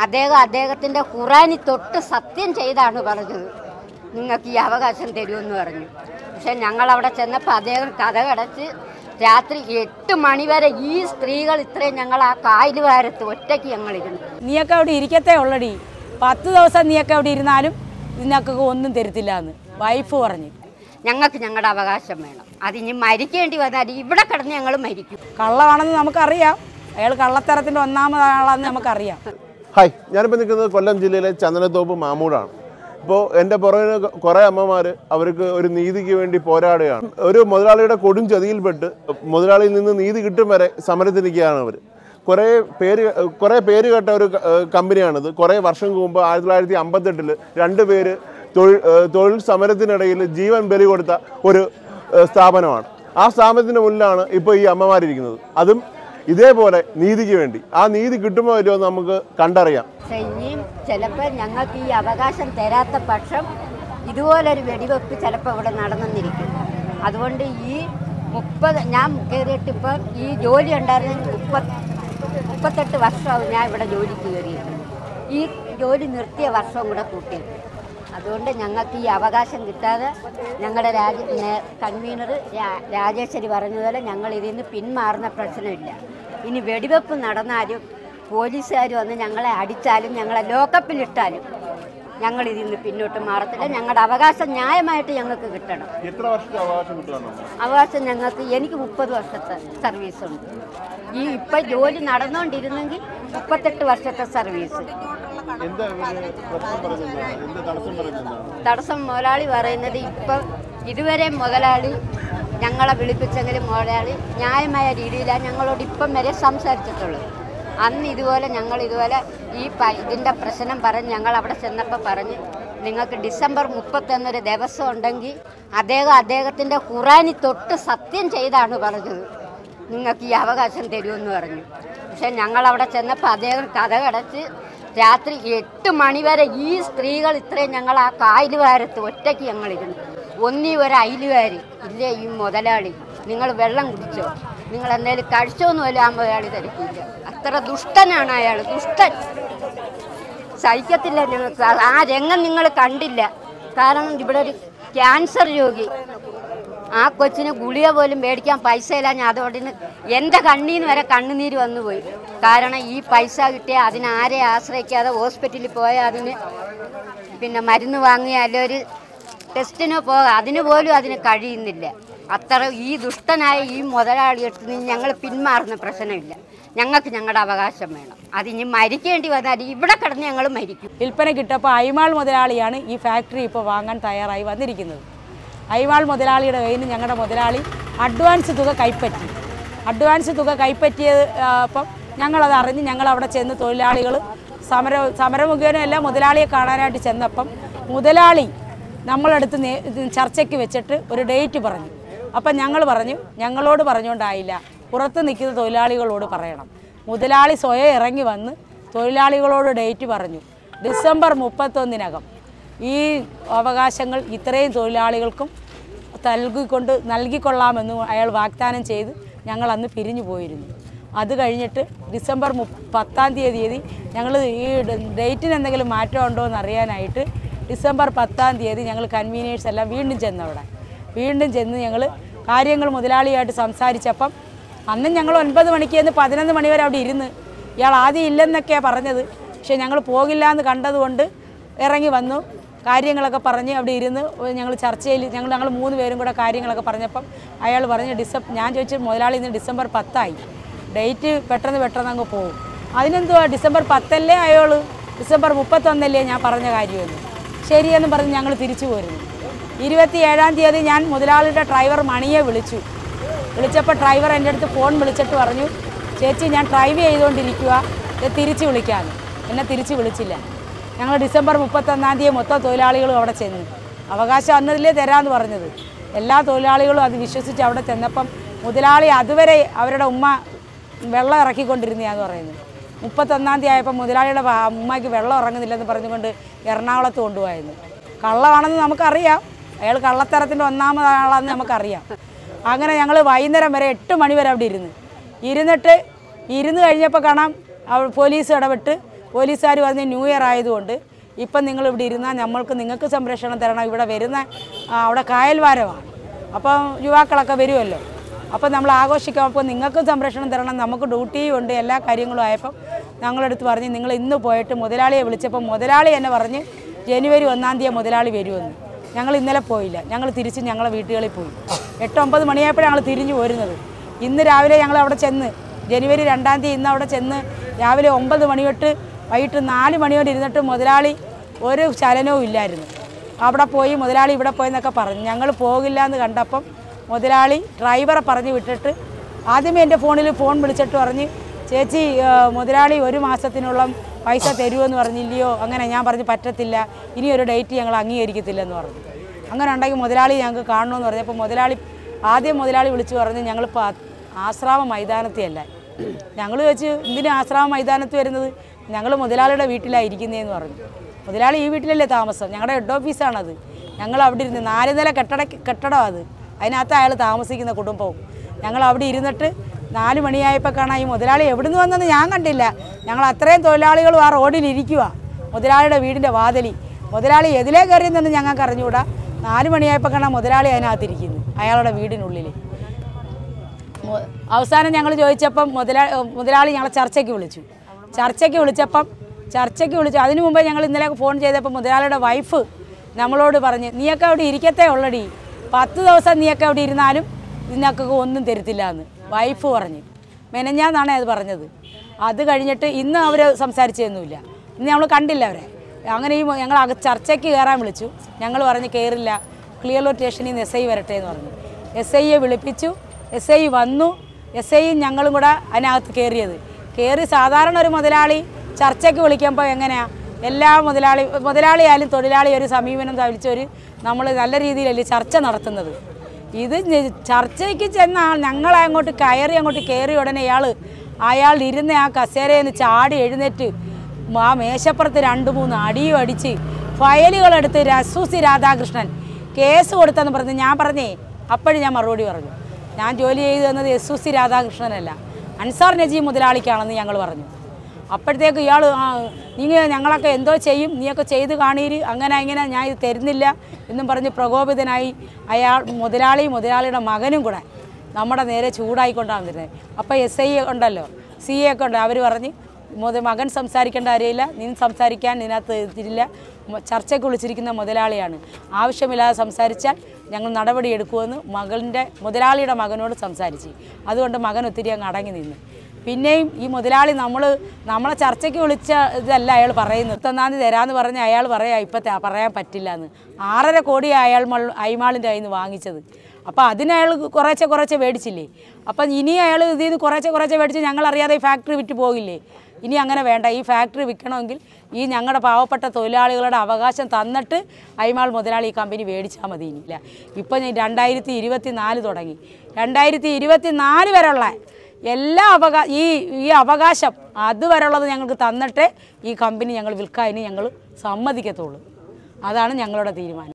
അദ്ദേഹം അദ്ദേഹത്തിന്റെ ഖുറാനി തൊട്ട് സത്യം ചെയ്താണ് പറഞ്ഞത്. നിങ്ങൾക്ക് ഈ അവകാശം തരുമെന്ന് പറഞ്ഞു. പക്ഷെ ഞങ്ങൾ അവിടെ ചെന്നപ്പോൾ അദ്ദേഹം കഥ കടച്ച് രാത്രി എട്ട് മണിവരെ ഈ സ്ത്രീകൾ ഇത്രയും ഞങ്ങൾ ആ കായൽ വാരത്ത് ഒറ്റയ്ക്ക് ഞങ്ങളിരുന്നു. നീയൊക്കെ അവിടെ ഇരിക്കത്തേ ഉള്ളടി. പത്ത് ദിവസം നീയൊക്കെ അവിടെ ഇരുന്നാലും നിനക്കൊക്കെ ഒന്നും തരത്തില്ല എന്ന് വൈഫ് പറഞ്ഞു. ഞങ്ങൾക്ക് ഞങ്ങളുടെ അവകാശം വേണം. അതിനി മരിക്കേണ്ടി വന്നാൽ ഇവിടെ കിടന്ന് ഞങ്ങൾ മരിക്കും. കള്ളമാണെന്ന് നമുക്കറിയാം. അയാൾ കള്ളത്തരത്തിന്റെ ഒന്നാമതാണെന്ന് നമുക്കറിയാം. ഹായ് ഞാനിപ്പോൾ നിൽക്കുന്നത് കൊല്ലം ജില്ലയിലെ ചന്ദനത്തോപ്പ് മാമൂടാണ്. ഇപ്പോൾ എന്റെ പുറകിന് കുറേ അമ്മമാർ അവർക്ക് ഒരു നീതിക്ക് വേണ്ടി പോരാടുകയാണ്. ഒരു മുതലാളിയുടെ കൊടും ചതിയിൽപ്പെട്ട് മുതലാളിയിൽ നിന്ന് നീതി കിട്ടും വരെ സമരത്തിനിരിക്കുകയാണ് അവർ കുറേ പേര് കുറേ പേര് കേട്ട ഒരു കമ്പനിയാണിത്. കുറേ വർഷം മുമ്പ് ആയിരത്തി തൊള്ളായിരത്തി അമ്പത്തെട്ടിൽ രണ്ട് പേര് തൊഴിൽ തൊഴിൽ സമരത്തിനിടയിൽ ജീവൻ ബലി കൊടുത്ത ഒരു സ്ഥാപനമാണ്. ആ സ്ഥാപനത്തിന്റെ മുന്നിലാണ് ഇപ്പോൾ ഈ അമ്മമാരിരിക്കുന്നത്. അതും ഇതേപോലെ നീതിക്ക് വേണ്ടി. ആ നീതി കിട്ടുമോ ഇല്ലയോ നമുക്ക് കണ്ടറിയാം. ഇനിയും ചിലപ്പോൾ ഞങ്ങൾക്ക് ഈ അവകാശം തരാത്ത പക്ഷം ഇതുപോലൊരു വെടിവെപ്പ് ചിലപ്പോൾ ഇവിടെ നടന്നെന്നിരിക്കും അതുകൊണ്ട് ഈ മുപ്പത് ഞാൻ കയറിയിട്ട് ഇപ്പം ഈ ജോലി ഉണ്ടായിരുന്നെങ്കിൽ മുപ്പത് മുപ്പത്തെട്ട് വർഷമാവും ഞാൻ ഇവിടെ ജോലി കയറിയിട്ട്. ഈ ജോലി നിർത്തിയ വർഷവും കൂടെ കൂട്ടിയത് അതുകൊണ്ട് ഞങ്ങൾക്ക് ഈ അവകാശം കിട്ടാതെ ഞങ്ങളുടെ രാജ കൺവീനർ രാജേശ്വരി പറഞ്ഞതുപോലെ ഞങ്ങൾ ഇതിൽ നിന്ന് പിന്മാറുന്ന പ്രശ്നമില്ല. ഇനി വെടിവെപ്പ് നടന്നാലും പോലീസുകാർ വന്ന് ഞങ്ങളെ അടിച്ചാലും ഞങ്ങളെ ലോക്കപ്പിലിട്ടാലും ഞങ്ങൾ ഇതിൽ നിന്ന് പിന്നോട്ട് മാറത്തില്ല. ഞങ്ങളുടെ അവകാശം ന്യായമായിട്ട് ഞങ്ങൾക്ക് കിട്ടണം. എത്ര വർഷത്തെ അവകാശം അവകാശം ഞങ്ങൾക്ക് എനിക്ക് മുപ്പത് വർഷത്തെ സർവീസ് ഉണ്ട്. ഈ ഇപ്പം ജോലി നടന്നുകൊണ്ടിരുന്നെങ്കിൽ മുപ്പത്തെട്ട് വർഷത്തെ സർവീസ് തടസ്സം മുതലാളി പറയുന്നത് ഇപ്പം ഇതുവരെ മുതലാളി ഞങ്ങളെ വിളിപ്പിച്ചെങ്കിലും മുതലാളി ന്യായമായ രീതിയിലാണ് ഞങ്ങളോട് ഇപ്പം വരെ സംസാരിച്ചിട്ടുള്ളത്. അന്ന് ഇതുപോലെ ഞങ്ങൾ ഇതുപോലെ ഈ ഇതിന്റെ പ്രശ്നം പറഞ്ഞ് ഞങ്ങൾ അവിടെ ചെന്നപ്പോൾ പറഞ്ഞ് നിങ്ങൾക്ക് ഡിസംബർ മുപ്പത്തൊന്നൊരു ദിവസം ഉണ്ടെങ്കിൽ അദ്ദേഹം അദ്ദേഹത്തിന്റെ ഖുറാനി തൊട്ട് സത്യം ചെയ്താണ് പറഞ്ഞത്. നിങ്ങൾക്ക് ഈ അവകാശം തരുമെന്ന് പറഞ്ഞു. പക്ഷേ ഞങ്ങൾ അവിടെ ചെന്നപ്പോൾ അദ്ദേഹം കഥ കടച്ച് രാത്രി എട്ട് മണിവരെ ഈ സ്ത്രീകൾ ഇത്രയും ഞങ്ങൾ ആ കായൽ വാരത്ത് ഒറ്റയ്ക്ക് ഞങ്ങളിരുന്നു. ഒന്നീ ഒരു അയിലുകാരി ഇല്ലേ ഈ മുതലാളി? നിങ്ങൾ വെള്ളം കുടിച്ചോ? നിങ്ങൾ എന്തായാലും കഴിച്ചോന്ന് പോലും ആ മുതലാളി തിരക്കില്ല അത്ര ദുഷ്ടനാണ് അയാൾ ദുഷ്ടൻ. സഹിക്കത്തില്ല ഞങ്ങൾക്ക് ആ- രംഗം നിങ്ങൾ കണ്ടില്ല. കാരണം ഇവിടെ ഒരു ക്യാൻസർ രോഗി. ആ കൊച്ചിന് ഗുളിക പോലും മേടിക്കാൻ പൈസ ഇല്ല ഞാൻ അതോടെ എന്റെ കണ്ണീന്ന് വരെ കണ്ണുനീര് വന്നുപോയി. കാരണം ഈ പൈസ കിട്ടിയ അതിനാരെ ആശ്രയിക്കാതെ ഹോസ്പിറ്റലിൽ പോയാൽ അതിന് പിന്നെ മരുന്ന് വാങ്ങിയാലൊരു അല്ല ടെസ്റ്റിനോ പോകാം അതിന് പോലും അതിന് കഴിയുന്നില്ല. അത്ര ഈ ദുഷ്ടനായ ഈ മുതലാളി എടുത്ത് നിന്ന് ഞങ്ങൾ പിന്മാറുന്ന പ്രശ്നമില്ല. ഞങ്ങൾക്ക് ഞങ്ങളുടെ അവകാശം വേണം. അതിനി മരിക്കേണ്ടി വന്നാൽ ഇവിടെ കിടന്ന് ഞങ്ങൾ മരിക്കും. വിൽപ്പന കിട്ടപ്പോൾ അയ്മാൾ മുതലാളിയാണ് ഈ ഫാക്ടറി ഇപ്പോൾ വാങ്ങാൻ തയ്യാറായി വന്നിരിക്കുന്നത്. അയ്മാൾ മുതലാളിയുടെ കയ്യിൽ നിന്ന് ഞങ്ങളുടെ മുതലാളി അഡ്വാൻസ് തുക കൈപ്പറ്റി. അഡ്വാൻസ് തുക കൈപ്പറ്റിയത് അപ്പം ഞങ്ങളത് അറിഞ്ഞ് ഞങ്ങൾ അവിടെ ചെന്ന് തൊഴിലാളികൾ സമര സമരമുഖേന എല്ലാം മുതലാളിയെ കാണാനായിട്ട് ചെന്നപ്പം മുതലാളി നമ്മളടുത്ത് ചർച്ചയ്ക്ക് വെച്ചിട്ട് ഒരു ഡേറ്റ് പറഞ്ഞു. അപ്പം ഞങ്ങൾ പറഞ്ഞു ഞങ്ങളോട് പറഞ്ഞുകൊണ്ടായില്ല. പുറത്ത് നിൽക്കുന്ന തൊഴിലാളികളോട് പറയണം. മുതലാളി സ്വയം ഇറങ്ങി വന്ന് തൊഴിലാളികളോട് ഡേറ്റ് പറഞ്ഞു. ഡിസംബർ മുപ്പത്തൊന്നിനകം ഈ അവകാശങ്ങൾ ഇത്രയും തൊഴിലാളികൾക്കും നൽകിക്കൊണ്ട് നൽകിക്കൊള്ളാമെന്ന് അയാൾ വാഗ്ദാനം ചെയ്ത് ഞങ്ങൾ അന്ന് പിരിഞ്ഞു പോയിരുന്നു. അത് കഴിഞ്ഞിട്ട് ഡിസംബർ പത്താം തീയതി ഞങ്ങൾ ഈ ഡേറ്റിന് എന്തെങ്കിലും മാറ്റം ഉണ്ടോ എന്ന് അറിയാനായിട്ട് ഡിസംബർ പത്താം തീയതി ഞങ്ങൾ കൺവീനേഴ്സ് എല്ലാം വീണ്ടും ചെന്നവിടെ. വീണ്ടും ചെന്ന് ഞങ്ങൾ കാര്യങ്ങൾ മുതലാളിയായിട്ട് സംസാരിച്ചപ്പം അന്നും ഞങ്ങൾ ഒൻപത് മണിക്ക് ചെന്ന് പതിനൊന്ന് മണിവരെ അവിടെ ഇരുന്ന്. ഇയാൾ ആദ്യം ഇല്ലെന്നൊക്കെയാണ് പറഞ്ഞത്. പക്ഷേ ഞങ്ങൾ പോകില്ല എന്ന് കണ്ടതുകൊണ്ട് ഇറങ്ങി വന്നു. കാര്യങ്ങളൊക്കെ പറഞ്ഞ് അവിടെ ഇരുന്ന് ഞങ്ങൾ ചർച്ചയിൽ ഞങ്ങൾ ഞങ്ങൾ മൂന്ന് പേരും കൂടെ കാര്യങ്ങളൊക്കെ പറഞ്ഞപ്പം അയാൾ പറഞ്ഞ് ഡിസംബർ ഞാൻ ചോദിച്ചു മുതലാളി ഇന്ന് ഡിസംബർ പത്തായി. ഡേറ്റ് പെട്ടെന്ന് പെട്ടെന്ന് അങ്ങ് പോകും അതിനെന്തുവാ ഡിസംബർ പത്തല്ലേ അയാൾ ഡിസംബർ മുപ്പത്തൊന്നല്ലേ ഞാൻ പറഞ്ഞ കാര്യമെന്ന്. ശരിയെന്ന് പറഞ്ഞ് ഞങ്ങൾ തിരിച്ചു പോരുന്നു. ഇരുപത്തി ഏഴാം തീയതി ഞാൻ മുതലാളിയുടെ ഡ്രൈവർ മണിയെ വിളിച്ചു. വിളിച്ചപ്പോൾ ഡ്രൈവർ എന്റെ അടുത്ത് ഫോൺ വിളിച്ചിട്ട് പറഞ്ഞു ചേച്ചി ഞാൻ ഡ്രൈവ് ചെയ്തുകൊണ്ടിരിക്കുക. തിരിച്ച് വിളിക്കാമെന്ന് എന്നെ തിരിച്ച് വിളിച്ചില്ല. ഞങ്ങൾ ഡിസംബർ മുപ്പത്തൊന്നാം തീയതി മൊത്തം തൊഴിലാളികളും അവിടെ ചെന്നു. അവകാശം അന്നതിലേ തരാമെന്ന് പറഞ്ഞത്. എല്ലാ തൊഴിലാളികളും അത് വിശ്വസിച്ച് അവിടെ ചെന്നപ്പം മുതലാളി അതുവരെ അവരുടെ ഉമ്മ വെള്ളം ഇറക്കിക്കൊണ്ടിരുന്നതാന്ന് പറയുന്നത് മുപ്പത്തൊന്നാം തീയതി ആയപ്പോൾ മുതലാളിയുടെ അമ്മയ്ക്ക് വെള്ളം ഇറങ്ങുന്നില്ലെന്ന് പറഞ്ഞുകൊണ്ട് എറണാകുളത്ത് കൊണ്ടുപോയിരുന്നു കള്ളമാണെന്ന് നമുക്കറിയാം. അയാൾ കള്ളത്തരത്തിന്റെ ഒന്നാമതാളാണെന്ന് നമുക്കറിയാം. അങ്ങനെ ഞങ്ങൾ വൈകുന്നേരം വരെ എട്ട് മണി വരെ അവിടെ ഇരുന്ന്. ഇരുന്നിട്ട് ഇരുന്ന് കഴിഞ്ഞപ്പോൾ കാണാം പോലീസ് ഇടപെട്ട് പോലീസുകാർ പറഞ്ഞ് ന്യൂ ഇയർ ആയതുകൊണ്ട് ഇപ്പം നിങ്ങൾ ഇവിടെ ഇരുന്നാൽ നമ്മൾക്ക് നിങ്ങൾക്ക് സംരക്ഷണം തരണം. ഇവിടെ വരുന്ന അവിടെ കായൽവാരമാണ്. അപ്പോൾ യുവാക്കളൊക്കെ വരുമല്ലോ. അപ്പം നമ്മൾ ആഘോഷിക്കാം അപ്പോൾ നിങ്ങൾക്ക് സംരക്ഷണം തരണം. നമുക്ക് ഡ്യൂട്ടിയും ഉണ്ട് എല്ലാ കാര്യങ്ങളും ആയപ്പം ഞങ്ങളടുത്ത് പറഞ്ഞ് നിങ്ങൾ ഇന്ന് പോയിട്ട് മുതലാളിയെ വിളിച്ചപ്പോൾ മുതലാളി എന്നെ പറഞ്ഞ് ജനുവരി ഒന്നാം തീയതി മുതലാളി വരുമെന്ന്. ഞങ്ങൾ ഇന്നലെ പോയില്ല. ഞങ്ങൾ തിരിച്ച് ഞങ്ങളെ വീട്ടുകളിൽ പോയി. എട്ട് ഒമ്പത് മണിയായപ്പോഴാണ് ഞങ്ങൾ തിരിഞ്ഞു പോരുന്നത് ഇന്ന് രാവിലെ ഞങ്ങൾ അവിടെ ചെന്ന് ജനുവരി രണ്ടാം തീയതി ഇന്ന് അവിടെ ചെന്ന് രാവിലെ ഒമ്പത് മണി തൊട്ട് വൈകിട്ട് നാല് മണി വരെ ഇരുന്നിട്ട് മുതലാളി ഒരു ചലനവും ഇല്ലായിരുന്നു. അവിടെ പോയി മുതലാളി ഇവിടെ പോയെന്നൊക്കെ പറഞ്ഞു. ഞങ്ങൾ പോകില്ല എന്ന് കണ്ടപ്പം മുതലാളി ഡ്രൈവറെ പറഞ്ഞ് വിട്ടിട്ട് ആദ്യമേ എന്റെ ഫോണിൽ ഫോൺ വിളിച്ചിട്ട് പറഞ്ഞ് ചേച്ചി മുതലാളി ഒരു മാസത്തിനുള്ള പൈസ തരുമെന്ന് പറഞ്ഞില്ലയോ? അങ്ങനെ ഞാൻ പറഞ്ഞു പറ്റത്തില്ല. ഇനി ഒരു ഡേറ്റ് ഞങ്ങൾ അംഗീകരിക്കത്തില്ലെന്ന് പറഞ്ഞു. അങ്ങനെ ഉണ്ടെങ്കിൽ മുതലാളി ഞങ്ങൾക്ക് കാണണമെന്ന് പറഞ്ഞപ്പോൾ മുതലാളി ആദ്യം മുതലാളി വിളിച്ചു പറഞ്ഞ് ഞങ്ങളിപ്പോൾ ആശ്രാമ മൈതാനത്തെയല്ല. ഞങ്ങൾ വെച്ച് എന്തിനാ ആശ്രാമ മൈതാനത്ത് വരുന്നത്? ഞങ്ങൾ മുതലാളിയുടെ വീട്ടിലാണ് ഇരിക്കുന്നതെന്ന് പറഞ്ഞു. മുതലാളി ഈ വീട്ടിലല്ലേ താമസം? ഞങ്ങളുടെ ഹെഡ് ഓഫീസാണത്. ഞങ്ങൾ അവിടെ ഇരുന്ന് നാല് നില കെട്ടട കെട്ടിടം അത്. അതിനകത്ത് അയാൾ താമസിക്കുന്ന കുടുംബവും. ഞങ്ങൾ അവിടെ ഇരുന്നിട്ട് നാല് മണിയായപ്പോൾ കാണാൻ ഈ മുതലാളി എവിടുന്ന് വന്നെന്ന് ഞാൻ കണ്ടില്ല. ഞങ്ങൾ അത്രയും തൊഴിലാളികളും ആ റോഡിൽ ഇരിക്കുക മുതലാളിയുടെ വീടിന്റെ വാതിലി. മുതലാളി എതിലേ കയറിയെന്നൊന്നും ഞങ്ങൾക്ക് അറിഞ്ഞുകൂടാ. നാല് മണിയായപ്പോൾ കാണാൻ മുതലാളി അതിനകത്തിരിക്കുന്നു അയാളുടെ വീടിനുള്ളിൽ അവസാനം ഞങ്ങൾ ചോദിച്ചപ്പം മുതലാളി മുതലാളി ഞങ്ങളെ ചർച്ചയ്ക്ക് വിളിച്ചു. ചർച്ചയ്ക്ക് വിളിച്ചപ്പം ചർച്ചയ്ക്ക് വിളിച്ചു. അതിനു മുമ്പേ ഞങ്ങൾ ഇന്നലെ ഫോൺ ചെയ്തപ്പോൾ മുതലാളിയുടെ വൈഫ് നമ്മളോട് പറഞ്ഞ് നീയൊക്കെ അവിടെ ഇരിക്കത്തേ ഉള്ളടി. പത്ത് ദിവസം നീയൊക്കെ അവിടെ ഇരുന്നാലും നിനക്കൊക്കെ ഒന്നും തരത്തില്ല എന്ന് വൈഫ് പറഞ്ഞു. മെനഞ്ഞാന്നാണ് അത് പറഞ്ഞത്. അത് കഴിഞ്ഞിട്ട് ഇന്ന് അവർ സംസാരിച്ചതൊന്നുമില്ല. ഇന്ന് നമ്മൾ കണ്ടില്ല അവരെ. അങ്ങനെ ഈ ഞങ്ങൾ ചർച്ചയ്ക്ക് കയറാൻ വിളിച്ചു. ഞങ്ങൾ പറഞ്ഞ് കയറില്ല ക്ലിയർ സ്റ്റേഷനിൽ നിന്ന് എസ് ഐ വരട്ടെ എന്ന് പറഞ്ഞു. എസ് ഐയെ വിളിപ്പിച്ചു. എസ് ഐ വന്നു. എസ് ഐയും ഞങ്ങളും കൂടെ അതിനകത്ത് കയറിയത് കയറി സാധാരണ ഒരു മുതലാളി ചർച്ചയ്ക്ക് വിളിക്കുമ്പോൾ എങ്ങനെയാണ് എല്ലാ മുതലാളി മുതലാളിയായാലും തൊഴിലാളി ഒരു സമീപനം തവിച്ചൊരു നമ്മൾ നല്ല രീതിയിലല്ലേ ചർച്ച നടത്തുന്നത്. ഇത് ചർച്ചയ്ക്ക് ചെന്ന ആൾ ഞങ്ങളെ അങ്ങോട്ട് കയറി അങ്ങോട്ട് കയറി ഉടനെ ഇയാൾ അയാൾ ഇരുന്ന ആ കസേരയിൽ നിന്ന് ചാടി എഴുന്നേറ്റ് ആ മേശപ്പുറത്ത് രണ്ട് മൂന്ന് അടിയും അടിച്ച് ഫയലുകളെടുത്ത് രസൂസി രാധാകൃഷ്ണൻ കേസ് കൊടുത്തെന്ന് പറഞ്ഞ് ഞാൻ പറഞ്ഞേ അപ്പോഴും ഞാൻ മറുപടി പറഞ്ഞു. ഞാൻ ജോലി ചെയ്തു തന്നത് എസ് രാധാകൃഷ്ണനല്ല. അൻസാർ നജീബ് മുതലാളിക്കാണെന്ന് ഞങ്ങൾ പറഞ്ഞു. അപ്പോഴത്തേക്ക് ഇയാൾ നീ ഞങ്ങളൊക്കെ എന്തോ ചെയ്യും നീയൊക്കെ ചെയ്ത് കാണീര് അങ്ങനെ ഇങ്ങനെ ഞാൻ ഇത് തരുന്നില്ല എന്നും പറഞ്ഞ് പ്രകോപിതനായി അയാൾ മുതലാളി മുതലാളിയുടെ മകനും കൂടെ നമ്മുടെ നേരെ ചൂടായിക്കൊണ്ടാണ് വരുന്നത്. അപ്പോൾ എസ് ഐ ഉണ്ടല്ലോ സി എ ഒക്കെ ഉണ്ട് അവർ പറഞ്ഞ് മകൻ സംസാരിക്കേണ്ട അറിയില്ല നീ സംസാരിക്കാൻ ഇതില്ല മ- ചർച്ചയ്ക്ക് വിളിച്ചിരിക്കുന്ന മുതലാളിയാണ്. ആവശ്യമില്ലാതെ സംസാരിച്ചാൽ ഞങ്ങൾ നടപടി എടുക്കുമെന്ന് മകളുടെ മുതലാളിയുടെ മകനോട് സംസാരിച്ചു. അതുകൊണ്ട് മകൻ ഒത്തിരി അങ്ങ് അടങ്ങി നിന്നു. പിന്നെയും ഈ മുതലാളി നമ്മൾ നമ്മളെ ചർച്ചയ്ക്ക് വിളിച്ച ഇതല്ല അയാൾ പറയുന്നത്. ഇരുപത്തൊന്നാം തരാമെന്ന് പറഞ്ഞ് അയാൾ പറയാം ഇപ്പം പറയാൻ പറ്റില്ല എന്ന് ആറര കോടി അയാൾ മൾ ഐമാളിന്റെ കയ്യിൽ നിന്ന് വാങ്ങിച്ചത്. അപ്പോൾ അതിന് അയാൾ കുറേശ്ശെ കുറേശ്ശെ മേടിച്ചില്ലേ? അപ്പം ഇനി അയാൾ ഇതിൽ നിന്ന് കുറേശ്ശെ കുറേശ്ശെ മേടിച്ച് ഞങ്ങളറിയാതെ ഈ ഫാക്ടറി വിറ്റ് പോകില്ലേ? ഇനി അങ്ങനെ വേണ്ട. ഈ ഫാക്ടറി വിൽക്കണമെങ്കിൽ ഈ ഞങ്ങളുടെ പാവപ്പെട്ട തൊഴിലാളികളുടെ അവകാശം തന്നിട്ട് ഐമാൾ മുതലാളി ഈ കമ്പനി മേടിച്ചാൽ മതി ഇനിയില്ല ഇപ്പം രണ്ടായിരത്തി ഇരുപത്തി നാല് തുടങ്ങി. രണ്ടായിരത്തി ഇരുപത്തി നാല് വരെയുള്ള എല്ലാ അവകാ ഈ ഈ അവകാശം അതുവരെയുള്ളത് ഞങ്ങൾക്ക് തന്നിട്ടേ ഈ കമ്പനി ഞങ്ങൾ വിൽക്കാൻ ഞങ്ങൾ സമ്മതിക്കത്തുള്ളൂ. അതാണ് ഞങ്ങളുടെ തീരുമാനം.